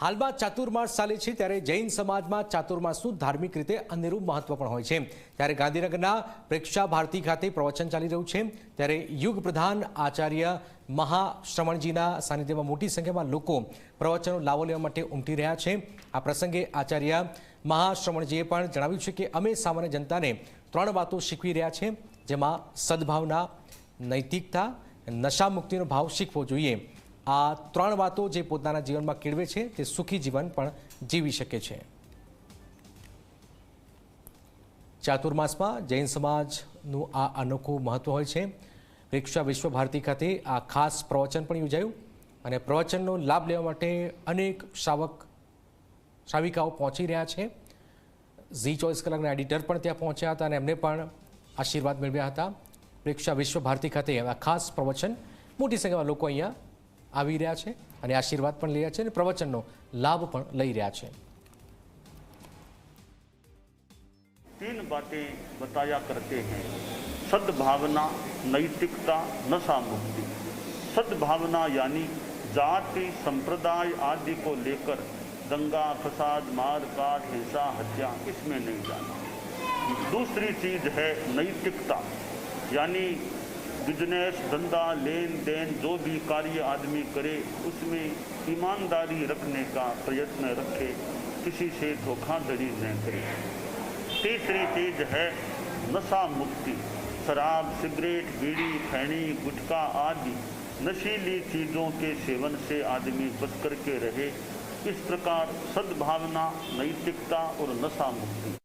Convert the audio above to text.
હાલમાં ચાતુર્માસ ચાલે છે ત્યારે જૈન સમાજમાં ચાતુર્માસનું ધાર્મિક રીતે અનેરું મહત્વ પણ હોય છે. ત્યારે ગાંધીનગરના પ્રેક્ષા ભારતી ખાતે પ્રવચન ચાલી રહ્યું છે. ત્યારે યુગ પ્રધાન આચાર્ય મહાશ્રવણજીના સાનિધ્યમાં મોટી સંખ્યામાં લોકો પ્રવચનો લાવો લેવા માટે ઉમટી રહ્યા છે. આ પ્રસંગે આચાર્ય મહાશ્રવણજીએ પણ જણાવ્યું છે કે અમે સામાન્ય જનતાને ત્રણ વાતો શીખવી રહ્યા છે, જેમાં સદભાવના, નૈતિકતા, નશામુક્તિનો ભાવ શીખવો જોઈએ. આ ત્રણ વાતો જે પોતાના જીવનમાં કેળવે છે, તે સુખી જીવન પણ જીવી શકે છે. ચાતુર્માસમાં જૈન સમાજનું આ અનોખું મહત્વ હોય છે. પ્રેક્ષા વિશ્વ ભારતી ખાતે આ ખાસ પ્રવચન પણ યોજાયું અને પ્રવચનનો લાભ લેવા માટે અનેક શ્રાવક શ્રાવિકાઓ પહોંચી રહ્યા છે. ઝી ચોવીસ કલાકના એડિટર પણ ત્યાં પહોંચ્યા હતા અને એમને પણ આશીર્વાદ મેળવ્યા હતા. પ્રેક્ષા વિશ્વ ભારતી ખાતે આ ખાસ પ્રવચન મોટી સંખ્યામાં લોકો અહીંયા આવી રહ્યા છે અને આશીર્વાદ પણ લઈ રહ્યા છે અને પ્રવચનનો લાભ પણ લઈ રહ્યા છે तीन बातें बताया करते हैं सद्भावना नैतिकता नशा मुक्ति सद्भावना यानी जाति संप्रदाय आदि को लेकर दंगा फसाद मार काट हिंसा हत्या इसमें नहीं जाना दूसरी चीज है नैतिकता यानी बिज़नेस, धंधा लेन देन जो भी कार्य आदमी करे, उसमें ईमानदारी रखने का प्रयत्न रखे, किसी से धोखाधड़ी न करे। तीसरी चीज़ है नशा मुक्ति। शराब, सिगरेट, बीड़ी, खैनी, गुटखा आदि नशीली चीज़ों के सेवन से आदमी बच करके रहे। इस प्रकार सद्भावना, नैतिकता और नशा मुक्ति।